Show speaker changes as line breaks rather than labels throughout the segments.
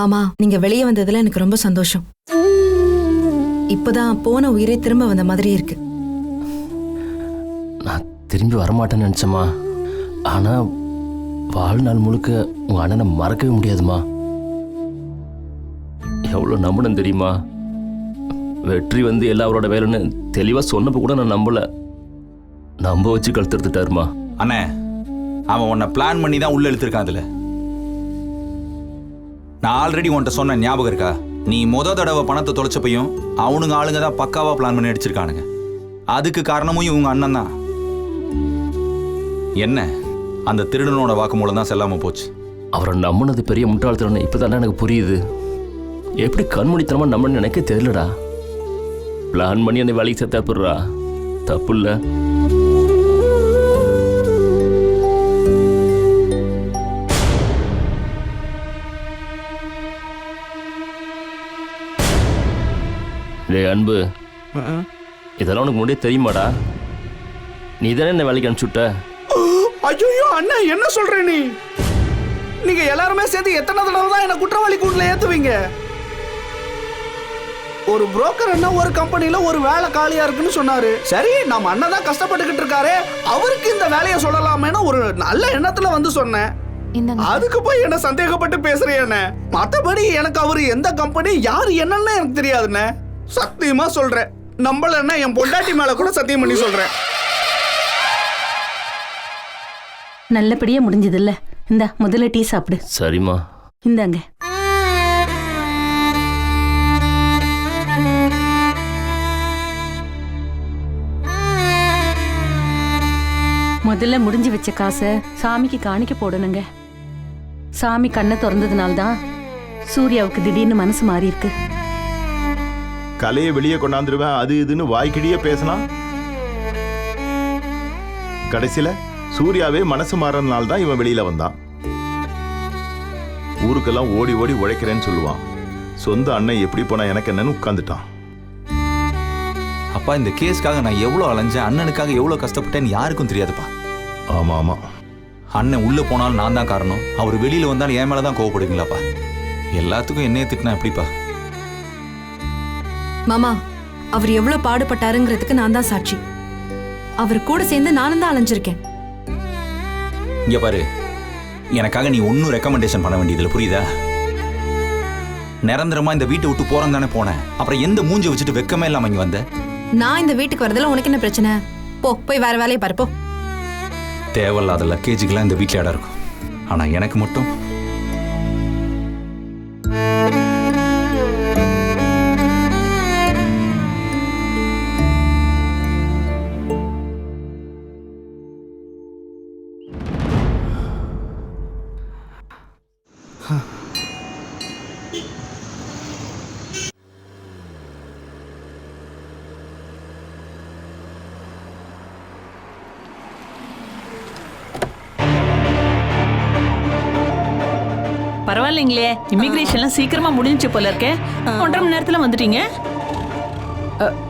மாமா நீங்க வெளியே வந்ததுல எனக்கு ரொம்ப சந்தோஷம். இப்பதான் போன உயிரே திரும்ப வந்த மாதிரி இருக்கு.
நான் திரும்பி வரமாட்டேன்னு நினச்சேம்மா. ஆனால் வாழ்நாள் முழுக்க உங்கள் அண்ணனை மறக்கவே முடியாதும்மா. எவ்வளோ நம்பணும் தெரியுமா? வெற்றி வந்து எல்லாரோட வேலைன்னு தெளிவாக சொன்னப்போ கூட நான் நம்பலை. நம்ப வச்சு கழுத்தெடுத்துட்டாருமா
அண்ணே அவன் உன்னை பிளான் பண்ணி தான் உள்ள இழுத்துருக்கான் அதுல. நான் ஆல்ரெடி உன்கிட்ட சொன்ன ஞாபகம் இருக்கா? நீ முத தடவை பணத்தை தொலைச்சப்பையும் அவனுங்க ஆளுங்க தான் பக்காவா பிளான் பண்ணி அடிச்சிருக்கானுங்க. அதுக்கு காரணமும் இவங்க அண்ணன் தான். என்ன? அந்த திருடனோட வாக்குமூலம் தான் செல்லாம போச்சு.
அவரை நம்பினது பெரிய முட்டாள்தனம் இப்போ எனக்கு புரியுது. எப்படி கண்மணித்தனமா நம்மன்னு எனக்கே தெரியலடா. பிளான் பண்ணி அந்த வேலைக்கு சேர்த்தா போடுறா. தப்பு இல்லை. அன்பு. இதெல்லாம் உனக்கு முன்னாடியே தெரியுமாடா? நீ தானே என்ன வேலைக்கு அனுப்பிச்சுட்ட
ஐயோ அண்ணா என்ன சொல்ற நீ? நீங்க எல்லாருமே சேர்ந்து எத்தனை தடவை தான் என்ன குற்றவாளி கூண்டுல ஏத்துவீங்க? ஒரு புரோக்கர் அண்ணா ஒரு கம்பெனில ஒரு வேலை காலியா இருக்குன்னு சொன்னாரு. சரி நம்ம அண்ணன் தான் கஷ்டப்பட்டுக்கிட்டு இருக்காரு. அவருக்கு இந்த வேலையை சொல்லலாமேன்னு ஒரு நல்ல எண்ணத்துல வந்து சொன்னேன். அதுக்கு போய் என்ன சந்தேகப்பட்டு பேசுறேன்னு மத்தபடி எனக்கு அவரு எந்த கம்பெனி யார் என்னன்னு எனக்கு தெரியாதுண்ணே. சத்தியமா சொல்றேன். நம்பலன்னா என் பொண்டாட்டி மேல கூட சத்தியம் பண்ணி சொல்றேன்.
நல்லபடியா முடிஞ்சதில்ல. இந்தா முதல்ல டீ சாப்பிடு.
சரிம்மா.
இந்தாங்க. முதல்ல முடிஞ்சு வச்ச காசை சாமிக்கு காணிக்க போடணுங்க. சாமி கண்ணை திறந்ததுனால தான் சூர்யாவுக்கு திடீர்னு மனசு மாறி இருக்கு
கலையை வெளியே கொண்டாந்துருவேன். அது இதுன்னு வாய்க்கிடியே பேசினா? கடைசியில சூர்யாவே மனசு மாறதுனால தான் இவன் வெளியில வந்தான். ஊருக்கெல்லாம் ஓடி ஓடி உழைக்கிறேன்னு சொல்லுவான். சொந்த அண்ணன் எப்படி போனா எனக்கு என்னன்னு உட்காந்துட்டான்
அப்பா இந்த கேஸ்க்காக நான் எவ்வளோ அலைஞ்சேன்? அண்ணனுக்காக எவ்வளோ கஷ்டப்பட்டேன்னு யாருக்கும் தெரியாதுப்பா.
ஆமா ஆமா.
அண்ணன் உள்ள போனாலும் நான் தான் காரணம். அவர் வெளியில வந்தாலும் என் மேல தான் கோவப்படுவீங்களாப்பா. எல்லாத்துக்கும் என்னைய திட்டினா எப்படிப்பா?
மாமா அவர் எவ்வளவு பாடுபட்டாருங்கிறதுக்கு நான் தான் சாட்சி. அவர் கூட சேர்ந்து நானும் தான் அலைஞ்சிருக்கேன்.
இங்க பாரு. எனக்காக நீ ஒன்றும் ரெக்கமெண்டேஷன் பண்ண வேண்டியதில்லை புரியுதா? நிரந்தரமா இந்த வீட்டை விட்டு போறேன் தானே போனேன். அப்புறம் எந்த மூஞ்சி வச்சுட்டு வெக்கமே இல்லாம இங்க வந்த?
நான் இந்த வீட்டுக்கு வரதுல உனக்கு என்ன பிரச்சனை? போ போய் வேற வேலையை பாரு போ.
தேவையில்லாத லக்கேஜுக்கெல்லாம் இந்த வீட்டில் இடம் இருக்கும். ஆனா எனக்கு மட்டும்
இமிகிரேஷன்லாம் சீக்கிரமா முடிஞ்சுச்சு போல இருக்கே. ஒன்றரை மணி நேரத்துல வந்துட்டீங்க.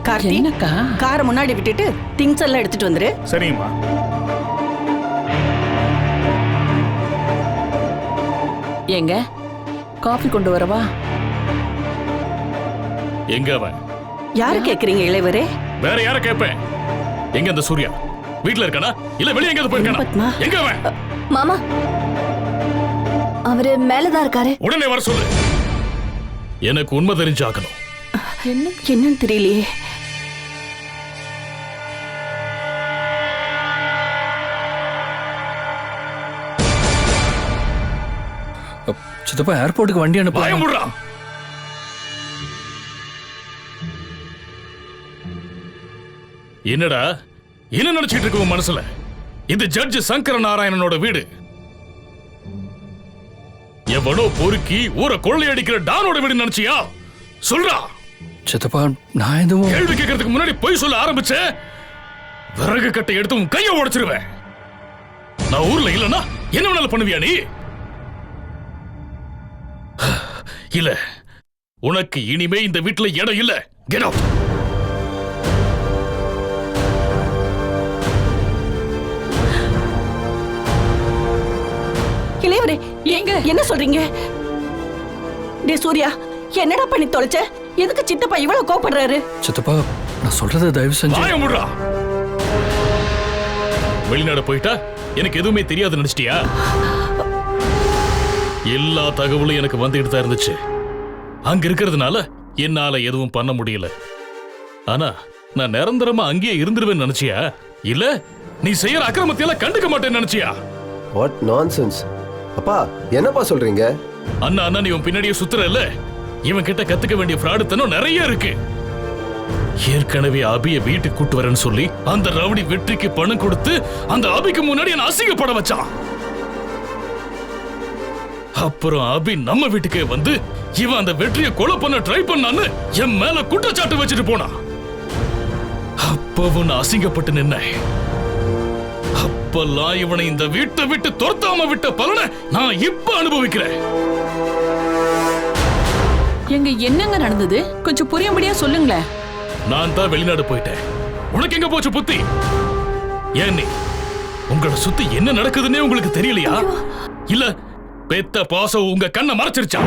கார்த்தி
என்னக்கா?
காரை முன்னாடி விட்டுட்டு திங்ஸ் எல்லாம் எடுத்துட்டு வந்துரு.
சரிங்கம்மா.
ஏங்க காஃபி கொண்டு வரவா?
எங்க அவன்?
யாரு கேக்குறீங்க இளைவரே
வேற யார கேட்பேன் எங்க அந்த சூர்யா? வீட்ல இருக்கானா? இல்ல வெளிய
பத்மா.
போயிருக்கானா? எங்க அவன்?
மாமா. அவரு மேலதான் இருக்காரு.
உடனே வர சொல்லு. எனக்கு உண்மை தெரிஞ்சாக்கணும்.
என்னன்னு தெரியலையே.
சித்தப்பா ஏர்போர்ட்டுக்கு வண்டி அனுப்ப.
என்னடா என்ன நினைச்சிட்டு இருக்க உன் மனசுல? இது ஜட்ஜ் சங்கர நாராயணனோட வீடு. எவனோ பொறுக்கி ஊரை கொள்ளையடிக்கிற டானோட வீடு நினைச்சியா? சொல்றா.
சித்தப்பா நான் எதுவும்
கேள்வி கேட்கறதுக்கு முன்னாடி பொய் சொல்ல ஆரம்பிச்ச விறகு கட்டை எடுத்து உன் கையை உடைச்சிருவேன். நான் ஊர்ல இல்லனா என்ன வேணாலும் பண்ணுவியா நீ? இல்ல. உனக்கு இனிமே இந்த வீட்டுல இடம் இல்ல. கெட் அவுட்
என்ன சொல்றீங்க? டே சூர்யா என்னடா பண்ணி தொலைச்ச? எதுக்கு சித்தப்பா இவ்வளவு கோபப்படுறாரு
சித்தப்பா நான் சொல்றதை தயவு செஞ்சு
முடுறா வெளிநாடு போயிட்டா எனக்கு எதுவுமே தெரியாது நினைச்சிட்டியா? எல்லா தகவலும் எனக்கு வந்துகிட்டு தான் இருந்துச்சு. அங்க இருக்கிறதுனால என்னால எதுவும் பண்ண முடியல. ஆனா நான் நிரந்தரமா அங்கேயே இருந்துருவேன்னு நினைச்சியா? இல்ல நீ செய்யற அக்கிரமத்தையெல்லாம் கண்டுக்க மாட்டேன்னு நினைச்சியா?
வாட் நான்சென்ஸ் அப்பா என்னப்பா சொல்றீங்க?
அண்ணா அண்ணா நீ உன் பின்னாடியே சுத்துற இல்ல இவன் கிட்ட கத்துக்க வேண்டிய பிராடுத்தனம் நிறைய இருக்கு. ஏற்கனவே அபிய வீட்டுக்கு கூட்டு வரேன்னு சொல்லி அந்த ரவுடி வெற்றிக்கு பணம் கொடுத்து அந்த அபிக்கு முன்னாடி என்ன அசிங்கப்பட வச்சான். அப்புறம் அபி நம்ம வீட்டுக்கே வந்து இவன் அந்த வெற்றியை கொலை பண்ண ட்ரை பண்ணான்னு என் மேல குற்றச்சாட்டு வச்சுட்டு போனான். அப்பவும் நான் அசிங்கப்பட்டு நின்னேன். அப்பெல்லாம் இவனை இந்த வீட்டை விட்டு துரத்தாம விட்ட பலனை நான் இப்ப அனுபவிக்கிறேன்.
எங்க என்னங்க நடந்தது? கொஞ்சம் புரியும்படியா சொல்லுங்களேன்.
நான் தான் வெளிநாடு போயிட்டேன். உனக்கு எங்க போச்சு புத்தி? ஏன் நீ? உங்களை சுத்தி என்ன நடக்குதுன்னே உங்களுக்கு தெரியலையா? இல்ல பெத்த பாசம் உங்க கண்ணை மறைச்சிருச்சா?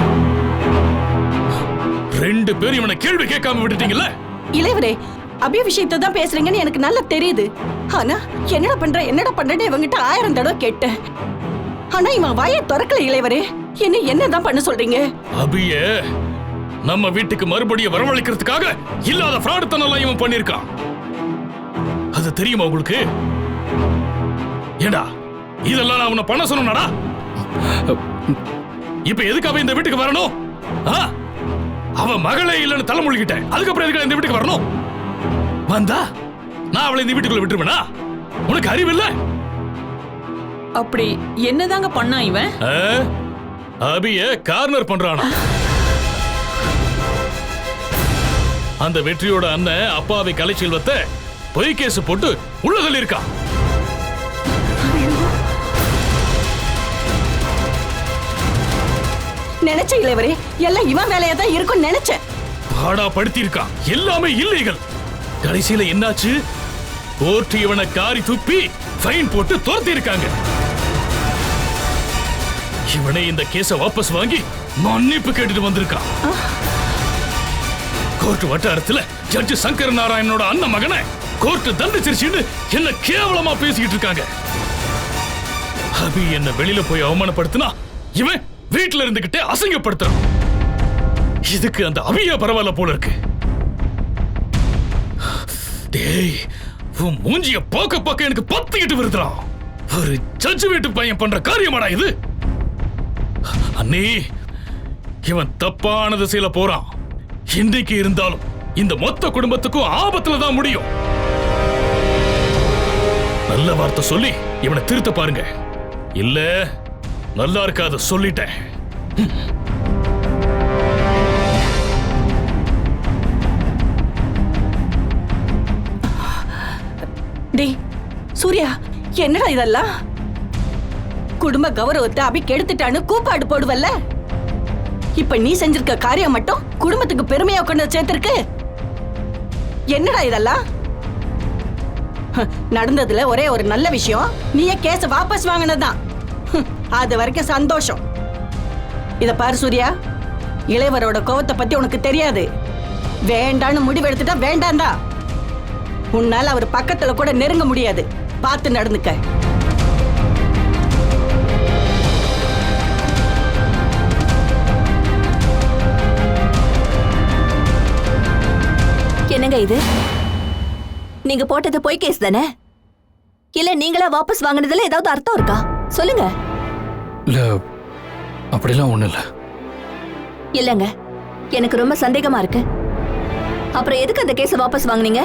ரெண்டு பேரும் இவனை கேள்வி கேட்காம விட்டுட்டீங்கல்ல?
இளையவரே அபிய விஷயத்தை தான் பேசுறீங்கன்னு எனக்கு நல்லா தெரியுது. ஆனா என்னடா பண்ற என்னடா பண்றேன்னு இவங்கிட்ட ஆயிரம் தடவை கேட்டேன். ஆனா இவன் வாயை திறக்கல இளையவரே. என்ன என்னதான் பண்ண சொல்றீங்க?
அபிய நம்ம வீட்டுக்கு மறுபடியும் வரவழைக்கிறதுக்காக இல்லாத ஃப்ராடுத்தனம் இவன் பண்ணிருக்கான் அது தெரியுமா உங்களுக்கு? ஏடா இதெல்லாம் நான் உன்னை பண்ண சொன்னடா இப்ப எதுக்காக இந்த வீட்டுக்கு வரணும்? ஆ? மகளே இல்லைன்னு தலைமொழிகிட்டேன். அதுக்கப்புறம் எதுக்காக இந்த வீட்டுக்கு வரணும்? வந்தா? நான் அவளை இந்த வீட்டுக்குள்ள விட்டுருவேனா? உனக்கு அறிவு இல்ல
அப்படி என்னதாங்க பண்ணா இவன்?
அபிய கார்னர் பண்றானா? அந்த வெற்றியோட அண்ணன் அப்பாவை கலைச்செல்வத்தை பொய் கேஸ் போட்டு உள்ள தள்ளியிருக்கான்
நினைச்ச இளையவரே எல்லாம் இவன் வேலையா தான் இருக்கும்னு நினைச்சேன்.
பாடா படுத்தியிருக்கான் எல்லாமே இல்லீகல் கடைசியில என்னாச்சு? கோர்ட் இவனை காரி துப்பி ஃபைன் போட்டு துரத்தி இருக்காங்க இவனே இந்த கேஸ வாபஸ் வாங்கி மன்னிப்பு கேட்டுட்டு வந்திருக்கான். கோர்ட் வட்டாரத்துல ஜட்ஜ் சங்கர் நாராயணனோட அண்ணன் மகனை கோர்ட் தண்டிச்சிருச்சுன்னு என்ன கேவலமா பேசிக்கிட்டு இருக்காங்க. அபி என்ன வெளியில போய் அவமானப்படுத்தினா இவன் வீட்டுல இருந்துகிட்டே அசிங்கப்படுத்துறான். இதுக்கு அந்த அபியா பரவாயில்ல போல இருக்கு. டேய் உன் மூஞ்சிய பார்க்க பார்க்க எனக்கு பத்திக்கிட்டு வருதுடா. ஒரு ஜட்ஜ் வீட்டு பையன் பண்ற காரியமாடா இது? அண்ணே இவன் தப்பான திசையில போறான். இன்னைக்கு இருந்தாலும் இந்த மொத்த குடும்பத்துக்கும் ஆபத்துல தான் முடியும். நல்ல வார்த்தை சொல்லி இவனை திருத்த பாருங்க. இல்ல நல்லா இருக்காத சொல்லிட்டேன்.
சூர்யா என்னடா இதெல்லாம்? குடும்ப கௌரவத்தை அபி கெடுத்துட்டான்னு கூப்பாடு போடுவல்ல? இப்ப நீ செஞ்சிருக்க காரியம் மட்டும் குடும்பத்துக்கு பெருமையா கொண்டு சேர்த்திருக்கு? என்னடா இதெல்லாம்? நடந்ததுல ஒரே ஒரு நல்ல விஷயம் நீயே கேஸ வாபஸ் வாங்கினதுதான். அது வரைக்கும் சந்தோஷம். இத பாரு சூர்யா இளையவரோட கோவத்தை பத்தி உனக்கு தெரியாது. வேண்டான்னு முடிவெடுத்துட்டா தான் உன்னால அவர் பக்கத்துல கூட நெருங்க முடியாது. பார்த்து நடந்துக்க.
என்னங்க இது? நீங்க போட்டது பொய் கேஸ் தானே? இல்ல நீங்களா வாபஸ் வாங்குனதுல ஏதாவது அர்த்தம் இருக்கா? சொல்லுங்க.
இல்ல அப்படிலாம் ஒண்ணும் இல்ல.
இல்லங்க எனக்கு ரொம்ப சந்தேகமா இருக்கு. அப்புறம் எதுக்கு அந்த கேஸை வாபஸ் வாங்குனீங்க?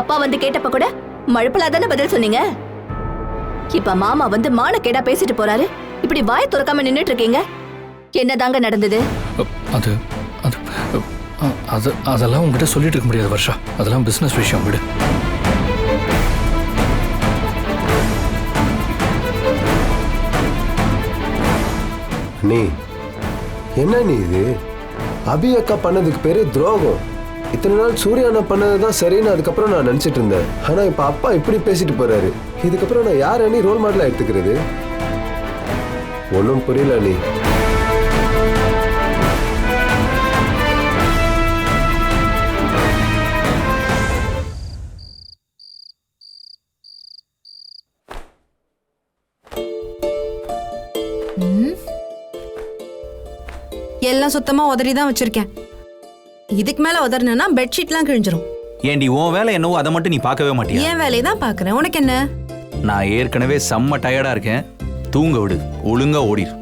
அப்பா வந்து கேட்டப்ப கூட மழுப்பலா தானே பதில் சொன்னீங்க? இப்ப மாமா வந்து மானக்கேடா பேசிட்டு போறாரு. இப்படி வாய் திறக்காம நின்னுட்டு இருக்கீங்க என்னதாங்க நடந்தது?
அது அது அது அதெல்லாம் உங்ககிட்ட சொல்லிட்டு இருக்க முடியாது வர்ஷா. அதெல்லாம் பிசினஸ் விஷயம் விடு.
நீ என்ன நீ இது? அபி அக்கா பண்ணதுக்கு பேரு துரோகம். இத்தனை நாள் சூர்யா நான் பண்ணது தான் சரின்னு அதுக்கப்புறம் நான் நினச்சிட்டு இருந்தேன். ஆனால் இப்போ அப்பா இப்படி பேசிட்டு போறாரு. இதுக்கப்புறம் நான் யார் அணி ரோல் மாடலாக எடுத்துக்கிறது? ஒன்றும் புரியல அணி
எல்லாம் சுத்தமா உதறி தான் வச்சிருக்கேன். இதுக்கு மேல உதறினா பெட்ஷீட்லாம் கிழிஞ்சிரும்.
ஏண்டி உன் வேலை என்னவோ அதை மட்டும் நீ பார்க்கவே மாட்டியா?
என் வேலையை தான் பாக்குறேன் உனக்கு என்ன?
நான் ஏற்கனவே செம்ம டயர்டா இருக்கேன். தூங்க விடு. ஒழுங்கா ஓடிரு.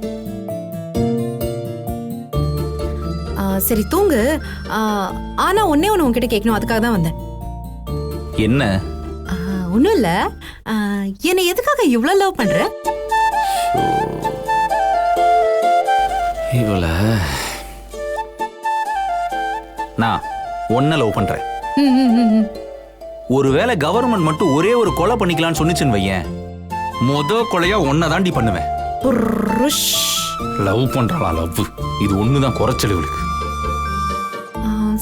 ஆ, சரி தூங்கு. ஆ, ஆனா ஒன்னே ஒன்று உன்கிட்ட கேட்கணும். அதுக்காக தான் வந்தேன்.
என்ன?
ஆ, ஒண்ணும் இல்ல. ஆ, என்னை எதுக்காக இவ்ளோ லவ் பண்ற?
இவள
நான் ஒன்ன லவ் பண்றேன். ஒருவேளை கவர்மெண்ட் மட்டும் ஒரே ஒரு கொலை பண்ணிக்கலாம்னு சொன்னுச்சுன்னு வையேன். முத கொலையா ஒன்ன தாண்டி பண்ணுவேன். லவ் பண்றாளா லவ் இது ஒண்ணுதான் குறைச்சல் இவளுக்கு.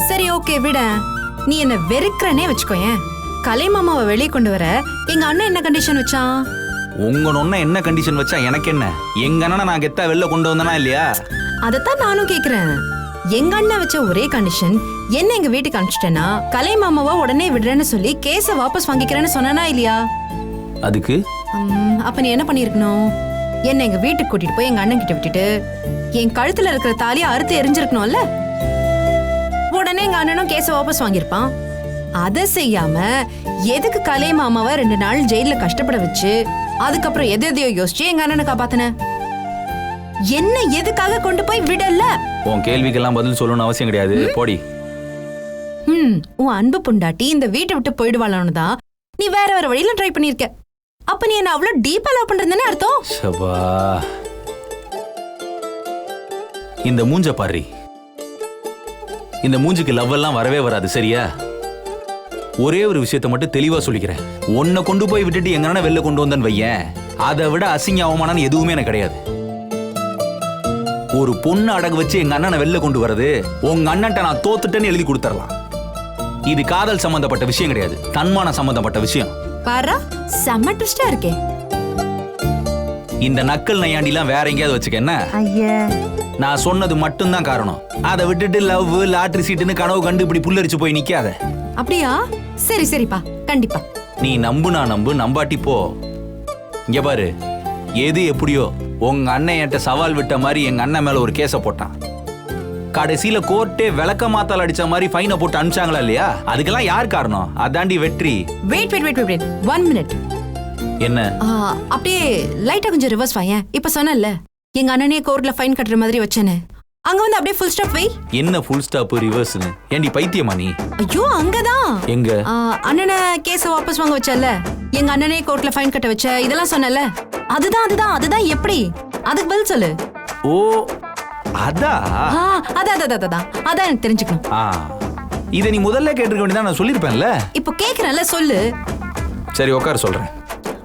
சரி ஓகே விட. நீ என்ன வெறுக்கிறனே வச்சுக்கோயேன். கலைமாமாவை வெளியே கொண்டு வர எங்க அண்ணன் என்ன கண்டிஷன் வச்சான்?
உங்க நொன்ன என்ன கண்டிஷன் வச்சா எனக்கு என்ன? எங்க அண்ணனை நான் கெத்தா வெளில கொண்டு வந்தனா இல்லையா?
அதைத்தான் நானும் கேக்குறேன். எங்க அண்ணன் வச்ச ஒரே கண்டிஷன் என்ன எங்க வீட்டுக்கு அனுப்பிச்சிட்டேன்னா கலைமாமாவை உடனே விடுறேன்னு சொல்லி கேஸ வாபஸ் வாங்கிக்கிறேன்னு சொன்னானா இல்லையா?
அதுக்கு?
ம், அப்ப நீ என்ன பண்ணிருக்கணும் என்ன எங்க வீட்டுக்கு கூட்டிட்டு போய் எங்க அண்ணன் கிட்ட விட்டுட்டு என் கழுத்துல இருக்கிற தாலியை அறுத்து எரிஞ்சிருக்கணும்ல? உடனே எங்க அண்ணனும் கேஸ வாபஸ் வாங்கியிருப்பான். அதை செய்யாம எதுக்கு கலை மாமாவை ரெண்டு நாள் ஜெயில கஷ்டப்பட வச்சு அதுக்கப்புறம் எது எதையோ யோசிச்சு எங்க அண்ணனை காப்பாத்தின? என்ன எதுக்காக கொண்டு போய் விடல?
உன் கேள்விக்கெல்லாம் பதில் சொல்லணும்னு அவசியம் கிடையாது. போடி.
ம் உன் அன்பு புண்டாட்டி இந்த வீட்டை விட்டு போயிடுவாளான்னு தான் நீ வேற வேற வழியில ட்ரை பண்ணிருக்க அப்ப நீ என்ன அவ்வளவு டீப்பா லவ் பண்றதுன்னு அர்த்தம்?
சபா. இந்த மூஞ்ச பாரு. இந்த மூஞ்சுக்கு லவ் எல்லாம் வரவே வராது சரியா? ஒரே ஒரு விஷயத்த மட்டும் தெளிவா சொல்லிக்கிறேன். உன்னை கொண்டு போய் விட்டுட்டு எங்க அண்ணனை வெளில கொண்டு வந்தேன்னு வையேன். அதை விட அசிங்க அவமானம் எதுவுமே எனக்கு கிடையாது. ஒரு பொண்ணு அடகு வச்சு எங்க அண்ணனை வெளில கொண்டு வரது உங்க அண்ணன்ட்ட நான் தோத்துட்டேன்னு எழுதி கொடுத்துடலாம் இது காதல் சம்பந்தப்பட்ட விஷயம் கிடையாது. தன்மான சம்பந்தப்பட்ட விஷயம்.
பாரா செம்ம ட்விஸ்டா இருக்கே.
இந்த நக்கல் நையாண்டிலாம் வேற எங்கேயாவது வச்சுக்க என்ன?
ஐயா.
நான் சொன்னது மட்டும்தான் காரணம். அதை விட்டுட்டு லவ் லாட்ரி சீட்டுன்னு கனவு கண்டு இப்படி புல்லரிச்சு போய் நிக்காத.
அப்படியா? சரி சரிப்பா. கண்டிப்பா.
நீ நம்பு நான் நம்பு நம்பாட்டி போ. இங்க பாரு. எது எப்படியோ உங்க அண்ணன் என்கிட்ட சவால் விட்ட மாதிரி எங்க அண்ணன் மேல ஒரு கேஸ போட்டான். கடைசியில கோர்ட்டே விளக்க மாத்தால் அடிச்ச மாதிரி ஃபைனை போட்டு அனுப்பிச்சாங்களா இல்லையா? அதுக்கெல்லாம் யார் காரணம்? அதாண்டி வெற்றி.
Wait wait wait wait one minute
என்ன?
அப்படியே லைட்டா கொஞ்சம் ரிவர்ஸ் வாயேன். இப்ப சொன்னல எங்க அண்ணனே கோர்ட்ல ஃபைன் கட்டுற மாதிரி வச்சேன்னு. அங்க வந்து அப்படியே ஃபுல் ஸ்டாப் வை.
என்ன ஃபுல் ஸ்டாப் ரிவர்ஸ்னு ஏண்டி பைத்தியமா நீ?
ஐயோ அங்கதான்.
எங்க?
அண்ணனை கேஸ வாபஸ் வாங்க வச்சல எங்க அண்ணனே கோர்ட்ல ஃபைன் கட்ட வச்ச இதெல்லாம் சொன்னல அதுதான் அதுதான் அதுதான் எப்படி? அதுக்கு பதில் சொல்லு.
ஓ
அதான் அதான் அதான், அதான் அதான் எனக்கு தெரிஞ்சுக்கணும்.
இதை நீ முதல்ல கேட்டிருக்க வேண்டியதான் நான் சொல்லியிருப்பேன்ல?
இப்போ கேக்குறேன்ல சொல்லு.
சரி உட்கார சொல்றேன்.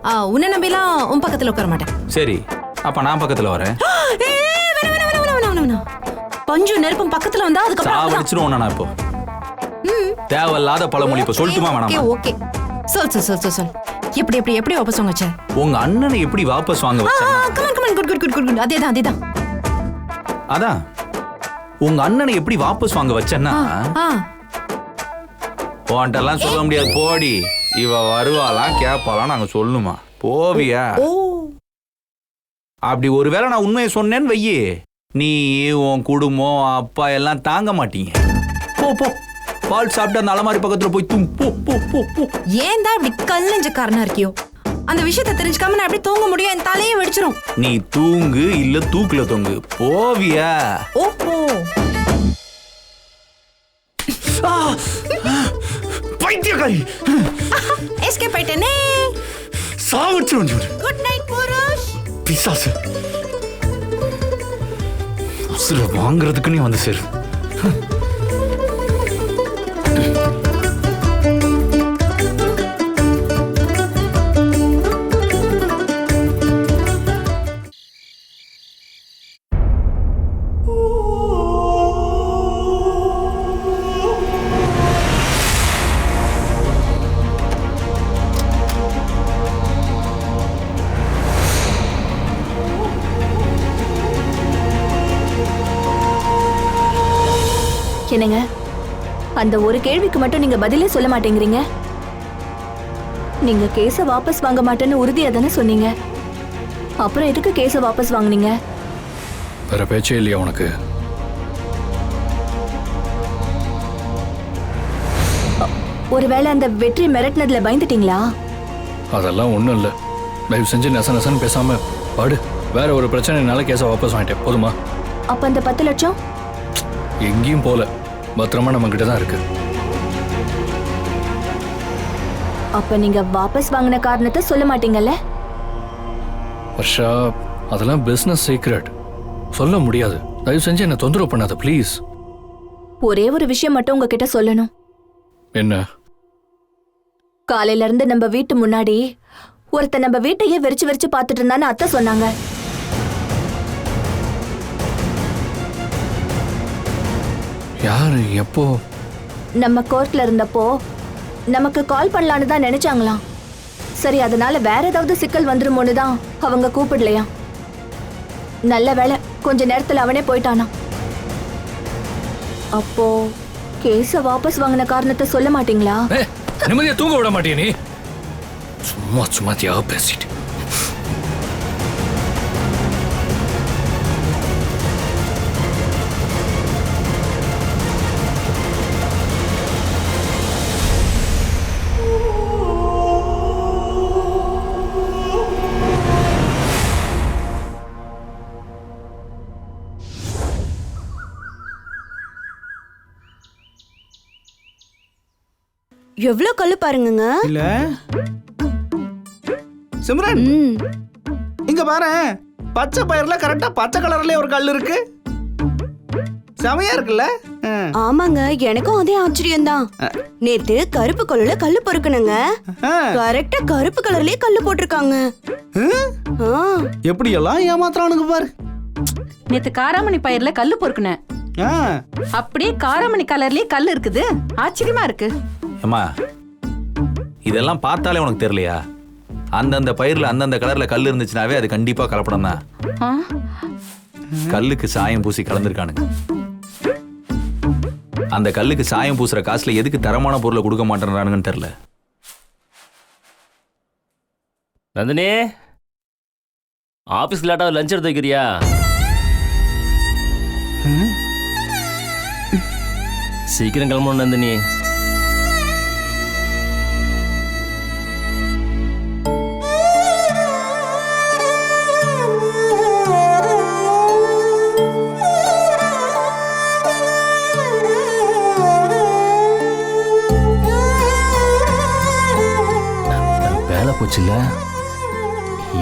ஆ, உன்னை நம்பிலாம் உன் பக்கத்துல உட்கார மாட்டேன்.
சரி அப்ப நான் பக்கத்துல வரேன்.
ஏய், வேணாம், வேணாம், வேணாம், வேணாம், வேணாம், வேணாம். பஞ்சு நெருப்பும் பக்கத்துல வந்தா அதுக்கப்புறம்.
சாவடிச்சிருவோம் நான் இப்போ? தேவையில்லாத பழமொழி இப்ப சொல்லட்டுமா வேணாமா
ஓகே சொல் சொல் சொல் சொல் சொல். எப்படி எப்படி எப்படி வாபஸ் வாங்க வச்ச
உங்க அண்ணனை எப்படி வாபஸ் வாங்க வச்சேன்
come on come on good good good good good அதேதான் அதேதான்.
அதான். உங்க அண்ணனை எப்படி வாபஸ் வாங்க வச்சேன்னா? உன்ட்டெல்லாம் சொல்ல முடியாது. போடி. இவ வருவாளாம் கேட்பாளாம் நாங்க சொல்லணுமா போவியா? அப்படி ஒருவேளை நான் உண்மையை சொன்னேன்னு வையி. நீ உன் குடும்பம் அப்பா எல்லாம் தாங்க மாட்டீங்க. போ போ. பால் சாப்பிட்டு அந்த அலமாரி பக்கத்துல போய் தூங் போ போ போ போ.
ஏன் தான் இப்படி கல்லஞ்சக்காரனா இருக்கியோ? அந்த விஷயத்தை தெரிஞ்சுக்காம நான் எப்படி தூங்க முடியும்? என் தலையே வெடிச்சிரும்.
நீ தூங்கு இல்ல தூக்குல தொங்கு. போவியா.
ஓஹோ
பைத்தியக்காரி.
எஸ்கேப் ஆயிட்டேனே.
சாவச்சு வந்து
குட் நைட் புருஷ்
பிசாசு. உசுர வாங்குறதுக்கு வந்து சேரு
அந்த ஒரு கேள்விக்கு மட்டும் நீங்க பதிலே சொல்ல மாட்டேங்கிறீங்க. நீங்க கேஸ வாபஸ் வாங்க மாட்டேன்னு உறுதியா தானே சொன்னீங்க. அப்புறம் எதுக்கு கேஸ வாபஸ் வாங்குனீங்க?
வேற பேச்சே இல்லையா உனக்கு?
ஒருவேளை அந்த வெற்றி மிரட்டினதுல பயந்துட்டீங்களா?
அதெல்லாம் ஒன்றும் இல்லை. தயவு செஞ்சு நெச நெசன்னு பேசாம பாடு. வேற ஒரு பிரச்சனைனால கேஸை வாபஸ் வாங்கிட்டேன். போதுமா?
அப்ப அந்த பத்து லட்சம்?
எங்கேயும் போல. பத்திரமா நம்ம கிட்ட தான் இருக்கு.
அப்ப நீங்க வாபஸ் வாங்கின காரணத்தை சொல்ல மாட்டீங்கல்ல?
வர்ஷா அதெல்லாம் பிஸ்னஸ் சீக்ரெட் சொல்ல முடியாது. தயவு செஞ்சு என்னை தொந்தரவு பண்ணாத ப்ளீஸ்
ஒரே ஒரு விஷயம் மட்டும் உங்ககிட்ட சொல்லணும்.
என்ன?
காலையில இருந்து நம்ம வீட்டு முன்னாடி ஒருத்தன் நம்ம வீட்டையே வெறிச்சு வெறிச்சு பார்த்துட்டு இருந்தான்னு அத்தை சொன்னாங்க.
யாரு? எப்போ?
நம்ம கோர்ட்ல இருந்தப்போ நமக்கு கால் பண்ணலான்னு தான் நினைச்சாங்களாம். சரி அதனால வேற ஏதாவது சிக்கல் வந்துருமோன்னு தான் அவங்க கூப்பிடலையா? நல்ல வேளை கொஞ்ச நேரத்துல அவனே போயிட்டானா? அப்போ கேஸ வாபஸ் வாங்கின காரணத்தை சொல்ல மாட்டீங்களா?
நிம்மதியா தூங்க விட மாட்டியா நீ? சும்மா சும்மா தியாக பேசிட்டு.
எவ்வளவு கல்லு பாருங்கங்க.
இல்ல. சிம்ரன் இங்க பாரு. பச்சை பயிர்ல கரெக்டா பச்சை கலர்லயே ஒரு கல் இருக்கு. செமையா இருக்குல்ல? ஆ.
ஆமாங்க எனக்கும் அதே ஆச்சரியம் தான் நேத்து கருப்பு கல்லுல கல்லு பொறுக்கணுங்க கரெக்டா கருப்பு கலர்லயே கல்லு போட்டிருக்காங்க. ஆ.
எப்படி எல்லாம் ஏமாத்துறானுங்க பாரு.
நேத்து காராமணி பயிர்ல கல்லு பொறுக்குனேன்.
ஆ.
அப்படியே காராமணி கலர்லயே கல் இருக்குது. ஆச்சரியமா இருக்கு.
ஏம்மா இதெல்லாம் பார்த்தாலே உனக்கு தெரியலையா? அந்தந்த பயிர்ல அந்தந்த கலர்ல கல் இருந்துச்சுனாவே அது கண்டிப்பா கலப்படம் தான்? கல்லுக்கு சாயம் பூசி கலந்துருக்கானுங்க. அந்த கல்லுக்கு சாயம் பூசுற காசுல எதுக்கு தரமான பொருளை கொடுக்க மாட்டேன்றானுங்கன்னு தெரியல.
நந்தினி ஆஃபீஸ் லேட்டாக லஞ்ச் எடுத்து வைக்கிறியா? சீக்கிரம் கிளம்பணும் நந்தினி. போச்சுல்ல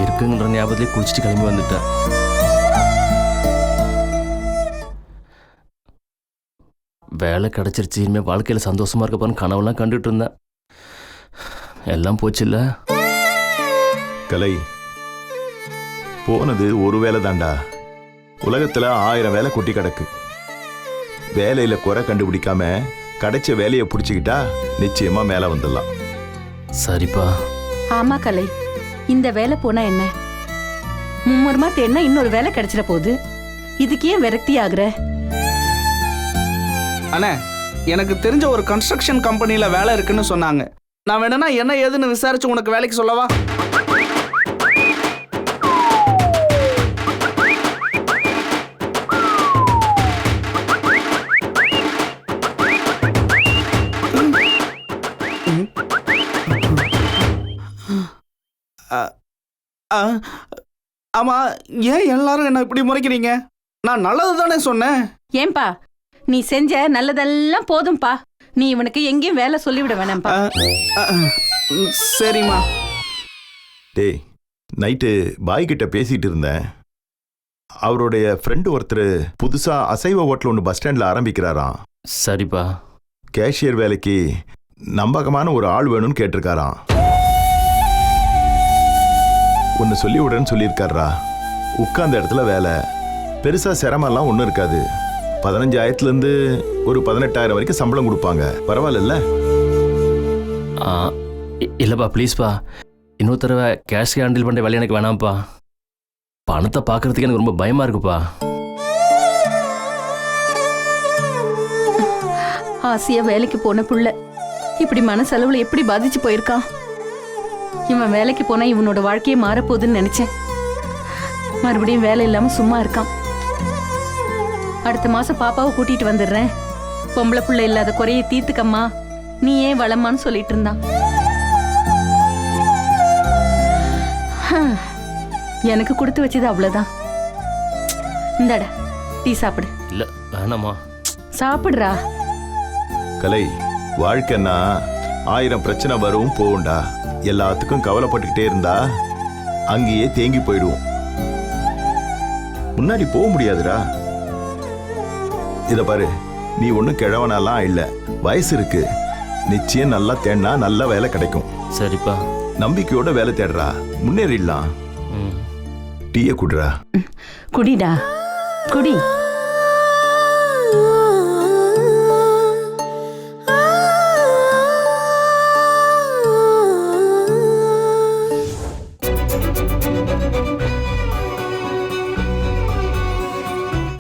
இருக்குங்கிற ஞாபகத்திலே குளிச்சுட்டு கிளம்பி வந்துட்டேன் வேலை கிடைச்சிருச்சு இனிமேல் வாழ்க்கையில் சந்தோஷமா இருக்க போறேன்னு கனவெல்லாம் கண்டுட்டு இருந்தேன் எல்லாம் போச்சுல்ல
கலை போனது ஒரு வேலை தாண்டா. உலகத்துல ஆயிரம் வேலை கொட்டி கிடக்கு. வேலையில குறை கண்டுபிடிக்காம கிடைச்ச வேலையை பிடிச்சிக்கிட்டா நிச்சயமா மேல வந்துடலாம்.
சரிப்பா.
ஆமா கலை. இந்த வேலை போனா என்ன? மும்மரமா தேடினா இன்னொரு வேலை கிடைச்சிட போகுது. இதுக்கு ஏன் விரக்தி ஆகுற?
அண்ணே எனக்கு தெரிஞ்ச ஒரு கன்ஸ்ட்ரக்ஷன் கம்பெனியில் வேலை இருக்குன்னு சொன்னாங்க. நான் வேணும்னா என்ன ஏதுன்னு விசாரிச்சு உனக்கு வேலைக்கு சொல்லவா? ஆமா ஏன் எல்லாரும் என்ன இப்படி முறைக்கிறீங்க? நான் நல்லது தானே சொன்னேன்.
ஏன்பா நீ செஞ்ச நல்லதெல்லாம் போதும்பா. நீ இவனுக்கு எங்கேயும் வேலை சொல்லிவிட வேணாம்ப்பா
ம், சரிம்மா.
டேய் நைட்டு பாய் கிட்ட பேசிட்டு இருந்தேன். அவருடைய ஃப்ரெண்டு ஒருத்தர் புதுசா அசைவ ஹோட்டல் ஒன்று பஸ் ஸ்டாண்ட்ல ஆரம்பிக்கிறாராம்.
சரிப்பா.
கேஷியர் வேலைக்கு நம்பகமான ஒரு ஆள் வேணும்னு கேட்டிருக்காராம். ஒன்று சொல்லி விடுறேன்னு சொல்லியிருக்காரா உட்கார்ந்த இடத்துல வேலை. பெருசா சிரமம்லாம் ஒன்றும் இருக்காது. பதினஞ்சாயிரத்துலேருந்து ஒரு பதினெட்டாயிரம் வரைக்கும் சம்பளம் கொடுப்பாங்க. பரவாயில்ல
இல்லைப்பா ப்ளீஸ்ப்பா இன்னொரு தடவை கேஷ் ஹேண்டில் பண்ணுற வேலை எனக்கு வேணாம்ப்பா. பணத்தை பார்க்கறதுக்கு எனக்கு ரொம்ப பயமா இருக்குப்பா.
ஆசையா வேலைக்கு போன புள்ள. இப்படி மனசளவுல எப்படி பாதிச்சு போயிருக்கான் இவன் வேலைக்கு போனா இவனோட வாழ்க்கையே மாறப்போகுதுன்னு நினைச்சேன். மறுபடியும் வேலை இல்லாம சும்மா இருக்கான். அடுத்த மாசம் பாப்பாவை கூட்டிட்டு வந்துடுறேன். பொம்பளை புள்ள இல்லாத குறையை தீர்த்துக்கம்மா. நீ ஏன் வளமான்னு சொல்லிட்டு இருந்தான். எனக்கு கொடுத்து வச்சது அவ்வளவுதான். இந்தாடா டீ சாப்பிடு.
இல்லை வேணாமா
சாப்பிடுறா.
கலை வாழ்க்கைன்னா ஆயிரம் பிரச்சனை வரும் போகும்டா. எல்லாத்துக்கும் கவலைப்பட்டுக்கிட்டே இருந்தா அங்கேயே தேங்கி போயிடுவோம். முன்னாடி போக முடியாதுடா. இத பாரு நீ ஒன்றும் கிழவனாலாம் இல்லை. வயசு இருக்கு. நிச்சயம் நல்லா தேடினா நல்ல வேலை கிடைக்கும்.
சரிப்பா.
நம்பிக்கையோட வேலை தேடுறா. முன்னேறிடலாம்.
ம்.
டீயை குடுறா.
குடிடா. குடி.